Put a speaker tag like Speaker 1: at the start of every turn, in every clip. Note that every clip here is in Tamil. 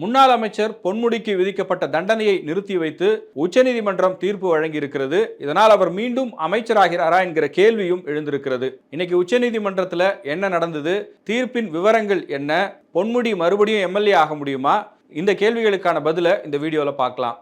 Speaker 1: முன்னாள் அமைச்சர் பொன்முடிக்கு விதிக்கப்பட்ட தண்டனையை நிறுத்தி வைத்து உச்சநீதிமன்றம் தீர்ப்பு வழங்கியிருக்கிறது. இதனால் அவர் மீண்டும் அமைச்சராகிறாரா என்கிற கேள்வியும் எழுந்திருக்கிறது. இன்னைக்கு உச்சநீதிமன்றத்தில் என்ன நடந்தது? தீர்ப்பின் விவரங்கள் என்ன? பொன்முடி மறுபடியும் எம்எல்ஏ ஆக முடியுமா? இந்த கேள்விகளுக்கான பதிலை இந்த வீடியோவில் பார்க்கலாம்.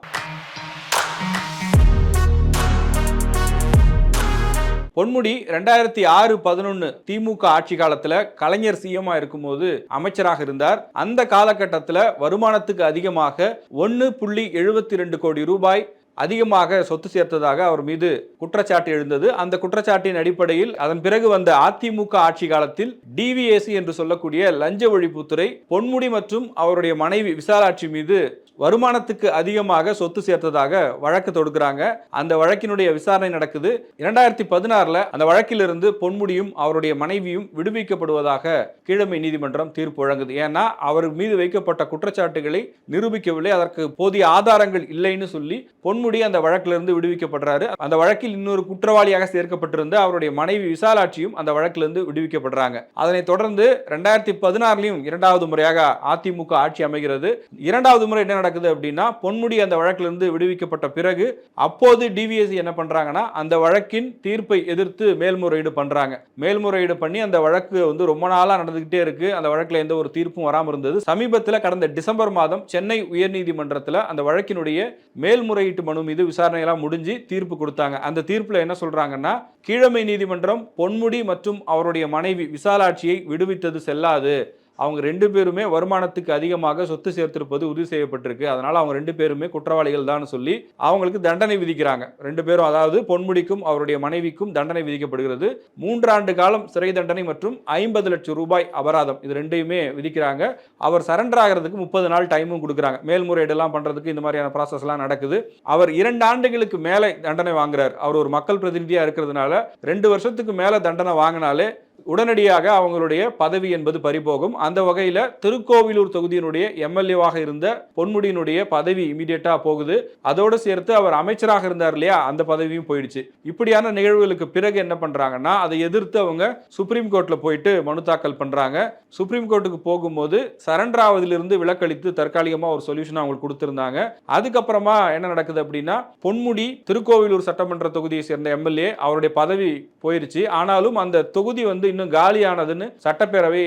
Speaker 1: பொன்முடி ரெண்டாயிரத்தி ஆறு பதினொன்னு திமுக ஆட்சி காலத்துல கலைஞர் சிஎம்மா இருக்கும்போது அமைச்சராக இருந்தார். அந்த காலகட்டத்தில் வருமானத்துக்கு அதிகமாக ஒன்று புள்ளி எழுபத்தி ரெண்டு கோடி ரூபாய் அதிகமாக சொத்து சேர்த்ததாக அவர் மீது குற்றச்சாட்டு எழுந்தது. அந்த குற்றச்சாட்டின் அடிப்படையில் அதன் பிறகு வந்த அதிமுக ஆட்சி காலத்தில் டிவிஏசி என்று சொல்லக்கூடிய லஞ்ச ஒழிப்புத்துறை பொன்முடி மற்றும் அவருடைய மனைவி விசாலாட்சி மீது வருமானத்துக்கு அதிகமாக சொத்து சேர்த்ததாக வழக்கு தொடுக்கிறாங்க. அந்த வழக்கினுடைய விசாரணை நடக்குது. இரண்டாயிரத்தி பதினாறுல அந்த வழக்கிலிருந்து பொன்முடியும் அவருடைய மனைவியும் விடுவிக்கப்படுவதாக கீழமை நீதிமன்றம் தீர்ப்பு வழங்குது. ஏன்னா அவர் மீது வைக்கப்பட்ட குற்றச்சாட்டுகளை நிரூபிக்கவில்லை. அதற்கு போதிய ஆதாரங்கள் இல்லைன்னு சொல்லி பொன்முடி அந்த வழக்கிலிருந்து விடுவிக்கப்படுறாரு. அந்த வழக்கில் இன்னொரு குற்றவாளியாக சேர்க்கப்பட்டிருந்த அவருடைய மனைவி விசாலாட்சியும் அந்த வழக்கிலிருந்து விடுவிக்கப்படுறாங்க. அதனைத் தொடர்ந்து ரெண்டாயிரத்தி பதினாறுலையும் இரண்டாவது முறையாக அதிமுக ஆட்சி அமைகிறது. இரண்டாவது முறை என்ன நடக்குது அப்படின்னா பொன்முடி அந்த வழக்கிலிருந்து விடுவிக்கப்பட்ட பிறகு அப்போது டிவிஎஸ்சி என்ன பண்றாங்கன்னா அந்த வழக்கின் தீர்ப்பை எதிர்த்து மேல்முறையீடு பண்றாங்க. மேல்முறையீடு பண்ணி அந்த வழக்கு வந்து ரொம்ப நாளா நடந்துகிட்டே இருக்கு. அந்த வழக்கில் எந்த ஒரு தீர்ப்பும் வராம இருந்தது. சமீபத்தில் கடந்த டிசம்பர் மாதம் சென்னை உயர்நீதிமன்றத்தில் அந்த வழக்கினுடைய மேல்முறையீட்டு மனு மீது விசாரணை எல்லாம் முடிஞ்சு தீர்ப்பு கொடுத்தாங்க. அந்த தீர்ப்பில் என்ன சொல்றாங்கன்னா கீழமை நீதிமன்றம் பொன்முடி மற்றும் அவருடைய மனைவி விசாலாட்சியை விடுவித்தது செல்லாது. அவங்க ரெண்டு பேருமே வருமானத்துக்கு அதிகமாக சொத்து சேர்த்திருப்பது உறுதி செய்யப்பட்டிருக்கு. அதனால் அவங்க ரெண்டு பேருமே குற்றவாளிகள் தான் சொல்லி அவங்களுக்கு தண்டனை விதிக்கிறாங்க. ரெண்டு பேரும் அதாவது பொன்முடிக்கும் அவருடைய மனைவிக்கும் தண்டனை விதிக்கப்படுகிறது. மூன்றாண்டு காலம் சிறை தண்டனை மற்றும் ஐம்பது லட்சம் ரூபாய் அபராதம் இது ரெண்டையுமே விதிக்கிறாங்க. அவர் சரண்டர் ஆகிறதுக்கு முப்பது நாள் டைமும் கொடுக்குறாங்க. மேல்முறையீடெல்லாம் பண்ணுறதுக்கு இந்த மாதிரியான ப்ராசஸ்லாம் நடக்குது. அவர் இரண்டு ஆண்டுகளுக்கு மேலே தண்டனை வாங்குறார். அவர் ஒரு மக்கள் பிரதிநிதியாக இருக்கிறதுனால ரெண்டு வருஷத்துக்கு மேலே தண்டனை வாங்கினாலே உடனடியாக அவங்களுடைய பதவி என்பது பறிபோகும். அந்த வகையில் திருக்கோவிலூர் தொகுதியினுடைய எம்எல்ஏவாக இருந்த பொன்முடியினுடைய பதவி இமீடியட்டாக போகுது. அதோடு சேர்த்து அவர் அமைச்சராக இருந்தார் இல்லையா அந்த பதவியும் போயிடுச்சு. இப்படியான நிகழ்வுகளுக்கு பிறகு என்ன பண்ணுறாங்கன்னா அதை எதிர்த்து அவங்க சுப்ரீம் கோர்ட்டில் போயிட்டு மனு தாக்கல் பண்ணுறாங்க சுப்ரீம் கோர்ட்டுக்கு போகும்போது சரண்டர் ஆவதிலிருந்து விலக்களித்து தற்காலிகமாக ஒரு சொல்யூஷன் அவங்களுக்கு கொடுத்துருந்தாங்க. அதுக்கப்புறமா என்ன நடக்குது அப்படின்னா பொன்முடி திருக்கோவிலூர் சட்டமன்ற தொகுதியை சேர்ந்த எம்எல்ஏ அவருடைய பதவி போயிருச்சு. ஆனாலும் அந்த தொகுதி வந்து இன்னும் காலியானதுன்னு சட்டப்பேரவை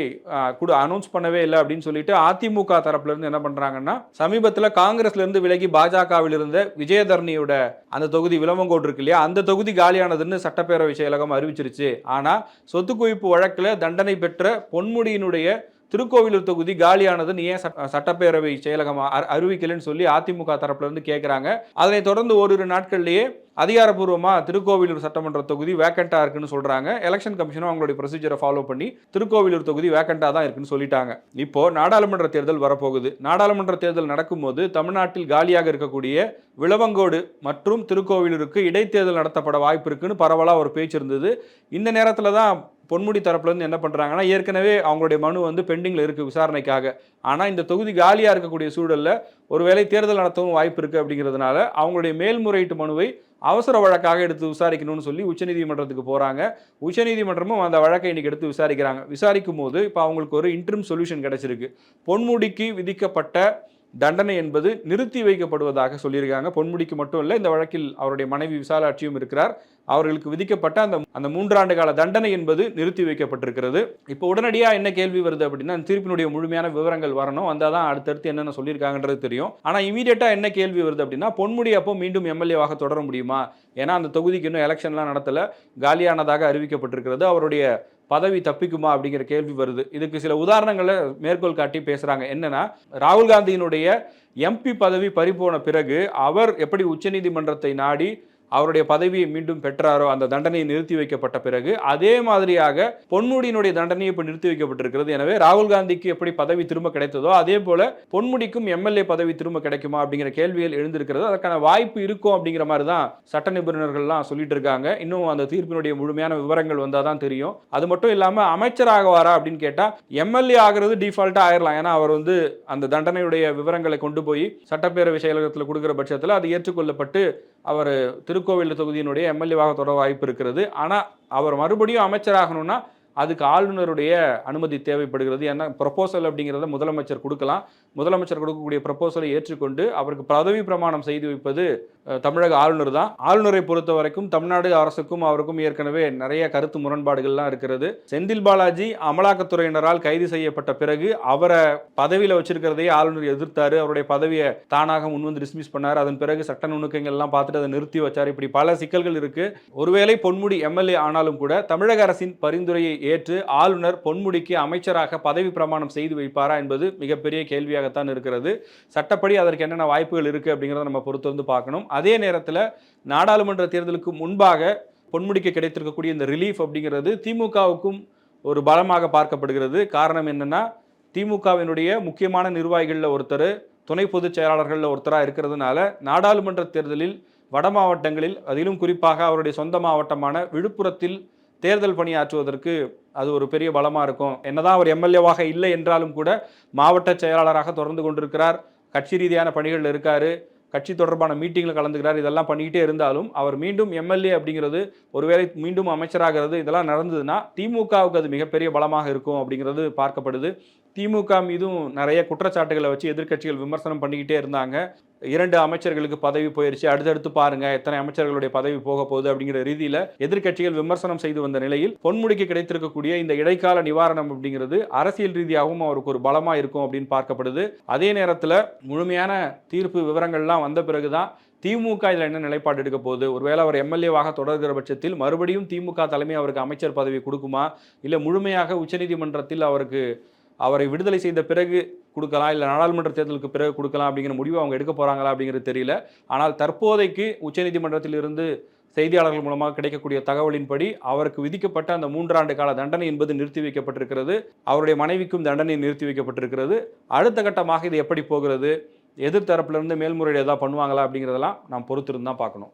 Speaker 1: கூட அனௌன்ஸ் பண்ணவே இல்லை அப்படின்னு சொல்லிட்டு அதிமுக தரப்புல இருந்து என்ன பண்றாங்கன்னா சமீபத்தில் காங்கிரஸ்ல இருந்து விலகி பாஜகவில் இருந்த விஜயதரணியோட அந்த தொகுதி விளம்பங்கோடு இருக்கு இல்லையா? அந்த தொகுதி காலியானதுன்னு சட்டப்பேரவை செயலகம் அறிவிச்சிருச்சு. ஆனா சொத்து குவிப்பு வழக்கில் தண்டனை பெற்ற பொன்முடியினுடைய திருக்கோவிலூர் தொகுதி காலியானதுன்னு ஏன் சட்டப்பேரவை செயலகம் அ- அறிவிக்கலைன்னு சொல்லி அதிமுக தரப்புல இருந்து கேட்குறாங்க அதனைத் தொடர்ந்து ஓரிரு நாட்கள்லேயே அதிகாரப்பூர்வமாக திருக்கோவிலூர் சட்டமன்ற தொகுதி வேக்கண்டா இருக்குன்னு சொல்றாங்க. எலெக்ஷன் கமிஷனும் அவங்களுடைய ப்ரொசீஜரை ஃபாலோ பண்ணி திருக்கோவிலூர் தொகுதி வேக்கண்டா தான் இருக்குன்னு சொல்லிட்டாங்க. இப்போ நாடாளுமன்ற தேர்தல் வரப்போகுது. நாடாளுமன்ற தேர்தல் நடக்கும்போது தமிழ்நாட்டில் காலியாக இருக்கக்கூடிய விளவங்கோடு மற்றும் திருக்கோவிலூருக்கு இடைத்தேர்தல் நடத்தப்பட வாய்ப்பு இருக்குன்னு பரவலாக ஒரு பேச்சு இருந்தது. இந்த நேரத்தில் தான் பொன்முடி தரப்புலேருந்து என்ன பண்ணுறாங்கன்னா ஏற்கனவே அவங்களுடைய மனு வந்து பெண்டிங்கில் இருக்குது விசாரணைக்காக. ஆனால் இந்த தொகுதி காலியாக இருக்கக்கூடிய சூழலில் ஒருவேளை தேர்தல் நடத்தவும் வாய்ப்பு இருக்குது அப்படிங்கிறதுனால அவங்களுடைய மேல்முறையீட்டு மனுவை அவசர வழக்காக எடுத்து விசாரிக்கணும்னு சொல்லி உச்சநீதிமன்றத்துக்கு போகிறாங்க உச்சநீதிமன்றமும் அந்த வழக்கை இன்னைக்கு எடுத்து விசாரிக்கிறாங்க. விசாரிக்கும் போது இப்போ அவங்களுக்கு ஒரு இன்ட்ரிம் சொல்யூஷன் கிடச்சிருக்கு. பொன்முடிக்கு விதிக்கப்பட்ட தண்டனை என்பது நிறுத்தி வைக்கப்படுவதாக சொல்லியிருக்காங்க. பொன்முடிக்கு மட்டும் இல்லை இந்த வழக்கில் அவருடைய மனைவி விசாலாட்சியும் இருக்கிறார். அவர்களுக்கு விதிக்கப்பட்ட அந்த அந்த மூன்றாண்டு கால தண்டனை என்பது நிறுத்தி வைக்கப்பட்டிருக்கிறது. இப்போ உடனடியாக என்ன கேள்வி வருது அப்படின்னா அந்த தீர்ப்பினுடைய முழுமையான விவரங்கள் வரணும். வந்தால் தான் அடுத்தடுத்து என்னென்ன சொல்லியிருக்காங்கன்றது தெரியும். ஆனால் இமீடியட்டாக என்ன கேள்வி வருது அப்படின்னா பொன்முடி அப்போ மீண்டும் எம்எல்ஏவாக தொடர முடியுமா? ஏன்னா அந்த தொகுதிக்கு இன்னும் எலெக்ஷன்லாம் நடத்தலை. காலியானதாக அறிவிக்கப்பட்டிருக்கிறது. அவருடைய பதவி தப்பிக்குமா அப்படிங்கிற கேள்வி வருது. இதுக்கு சில உதாரணங்களை மேற்கோள் காட்டி பேசுகிறாங்க என்னன்னா ராகுல் காந்தியினுடைய எம்பி பதவி பறிபோன பிறகு அவர் எப்படி உச்சநீதிமன்றத்தை நாடி அவருடைய பதவியை மீண்டும் பெற்றாரோ அந்த தண்டனையை நிறுத்தி வைக்கப்பட்ட பிறகு அதே மாதிரியாக பொன்முடியினுடைய தண்டனை இப்போ நிறுத்தி வைக்கப்பட்டிருக்கிறது. எனவே ராகுல் காந்திக்கு எப்படி பதவி திரும்ப கிடைத்ததோ அதே போல பொன்முடிக்கும் எம்எல்ஏ பதவி திரும்ப கிடைக்குமா அப்படிங்கிற கேள்விகள் எழுந்திருக்கிறது. அதற்கான வாய்ப்பு இருக்கும் அப்படிங்கிற மாதிரி தான் சட்ட நிபுணர்கள்லாம் சொல்லிட்டு இருக்காங்க. இன்னும் அந்த தீர்ப்பினுடைய முழுமையான விவரங்கள் வந்தால் தான் தெரியும். அது மட்டும் இல்லாமல் அமைச்சராகவாரா அப்படின்னு கேட்டால் எம்எல்ஏ ஆகிறது டிஃபால்ட்டாக ஆயிரலாம். ஏன்னா அவர் வந்து அந்த தண்டனையுடைய விவரங்களை கொண்டு போய் சட்டப்பேரவை செயலகத்தில் கொடுக்குற பட்சத்தில் அது ஏற்றுக்கொள்ளப்பட்டு அவர் திருக்கோவில் தொகுதியினுடைய எம்எல்ஏவாக தொடர வாய்ப்பு இருக்கிறது. ஆனால் அவர் மறுபடியும் அமைச்சராகணும்னா அதுக்கு ஆளுநருடைய அனுமதி தேவைப்படுகிறது. ஏன்னா ப்ரொபோசல் அப்படிங்கிறத முதலமைச்சர் கொடுக்கலாம். முதலமைச்சர் கொடுக்கக்கூடிய ப்ரொபோசலை ஏற்றுக்கொண்டு அவருக்கு பதவி பிரமாணம் செய்து வைப்பது தமிழக ஆளுநர் தான். ஆளுநரை பொறுத்த வரைக்கும் தமிழ்நாடு அரசுக்கும் அவருக்கும் ஏற்கனவே நிறைய கருத்து முரண்பாடுகள்லாம் இருக்கிறது. செந்தில் பாலாஜி அமலாக்கத்துறையினரால் கைது செய்யப்பட்ட பிறகு அவரை பதவியில் வச்சிருக்கிறதையே ஆளுநர் எதிர்த்தாரு. அவருடைய பதவியை தானாக முன்வந்து டிஸ்மிஸ் பண்ணார். அதன் பிறகு சட்ட நுணுக்கங்கள்லாம் பார்த்துட்டு அதை நிறுத்தி வச்சார். இப்படி பல சிக்கல்கள் இருக்கு. ஒருவேளை பொன்முடி எம்எல்ஏ ஆனாலும் கூட தமிழக அரசின் பரிந்துரையை ஏற்று ஆளுநர் பொன்முடிக்கு அமைச்சராக பதவி பிரமாணம் செய்து வைப்பாரா என்பது மிகப்பெரிய கேள்வியாகத்தான் இருக்கிறது. சட்டப்படி அதற்கு என்னென்ன வாய்ப்புகள் இருக்குது அப்படிங்கிறத நம்ம பொறுத்து வந்து பார்க்கணும். அதே நேரத்தில் நாடாளுமன்ற தேர்தலுக்கு முன்பாக பொன்முடிக்கு கிடைத்திருக்கக்கூடிய இந்த ரிலீஃப் அப்படிங்கிறது திமுகவுக்கும் ஒரு பலமாக பார்க்கப்படுகிறது. காரணம் என்னென்னா திமுகவினுடைய முக்கியமான நிர்வாகிகளில் ஒருத்தர் துணை பொதுச் செயலாளர்களில் ஒருத்தராக இருக்கிறதுனால நாடாளுமன்ற தேர்தலில் வட மாவட்டங்களில் அதிலும் குறிப்பாக அவருடைய சொந்த மாவட்டமான விழுப்புரத்தில் தேர்தல் பணியாற்றுவதற்கு அது ஒரு பெரிய பலமாக இருக்கும். என்னதான் அவர் எம்எல்ஏவாக இல்லை என்றாலும் கூட மாவட்ட செயலாளராக தொடர்ந்து கொண்டிருக்கிறார். கட்சி ரீதியான பணிகள் இருக்கார். கட்சி தொடர்பான மீட்டிங்கில் கலந்துக்கிறார். இதெல்லாம் பண்ணிக்கிட்டே இருந்தாலும் அவர் மீண்டும் எம்எல்ஏ அப்படிங்கிறது ஒருவேளை மீண்டும் அமைச்சராகிறது இதெல்லாம் நடந்ததுன்னா திமுகவுக்கு அது மிகப்பெரிய பலமாக இருக்கும் அப்படிங்கிறது பார்க்கப்படுது. திமுக மீதும் நிறைய குற்றச்சாட்டுகளை வச்சு எதிர்க்கட்சிகள் விமர்சனம் பண்ணிக்கிட்டே இருந்தாங்க. இரண்டு அமைச்சர்களுக்கு பதவி போயிருச்சு. அடுத்தடுத்து பாருங்க எத்தனை அமைச்சர்களுடைய பதவி போக போகுது அப்படிங்கிற ரீதியில எதிர்க்கட்சிகள் விமர்சனம் செய்து வந்த நிலையில் பொன்முடிக்கு கிடைத்திருக்கக்கூடிய இந்த இடைக்கால நிவாரணம் அப்படிங்கிறது அரசியல் ரீதியாகவும் அவருக்கு ஒரு பலமா இருக்கும் அப்படின்னு பார்க்கப்படுது. அதே நேரத்தில் முழுமையான தீர்ப்பு விவரங்கள்லாம் வந்த பிறகுதான் திமுக இதில் என்ன நிலைப்பாடு எடுக்க போகுது? ஒருவேளை அவர் எம்எல்ஏவாக தொடர்கிற பட்சத்தில் மறுபடியும் திமுக தலைமை அவருக்கு அமைச்சர் பதவி கொடுக்குமா? இல்லை முழுமையாக உச்சநீதிமன்றத்தில் அவருக்கு அவரை விடுதலை செய்த பிறகு கொடுக்கலாம் இல்லை நாடாளுமன்ற தேர்தலுக்கு பிறகு கொடுக்கலாம் அப்படிங்கிற முடிவு அவங்க எடுக்க போகிறாங்களா அப்படிங்கிறது தெரியல. ஆனால் தற்போதைக்கு உச்சநீதிமன்றத்தில் இருந்து செய்தியாளர்கள் மூலமாக கிடைக்கக்கூடிய தகவலின்படி அவருக்கு விதிக்கப்பட்ட அந்த மூன்றாண்டு கால தண்டனை என்பது நிறுத்தி வைக்கப்பட்டிருக்கிறது. அவருடைய மனைவிக்கும் தண்டனை நிறுத்தி வைக்கப்பட்டிருக்கிறது. அடுத்த கட்டமாக இது எப்படி போகிறது? எதிர்த்தரப்பிலிருந்து மேல்முறையீடு ஏதாவது பண்ணுவாங்களா அப்படிங்கிறதெல்லாம் நாம் பொறுத்திருந்து தான் பார்க்கணும்.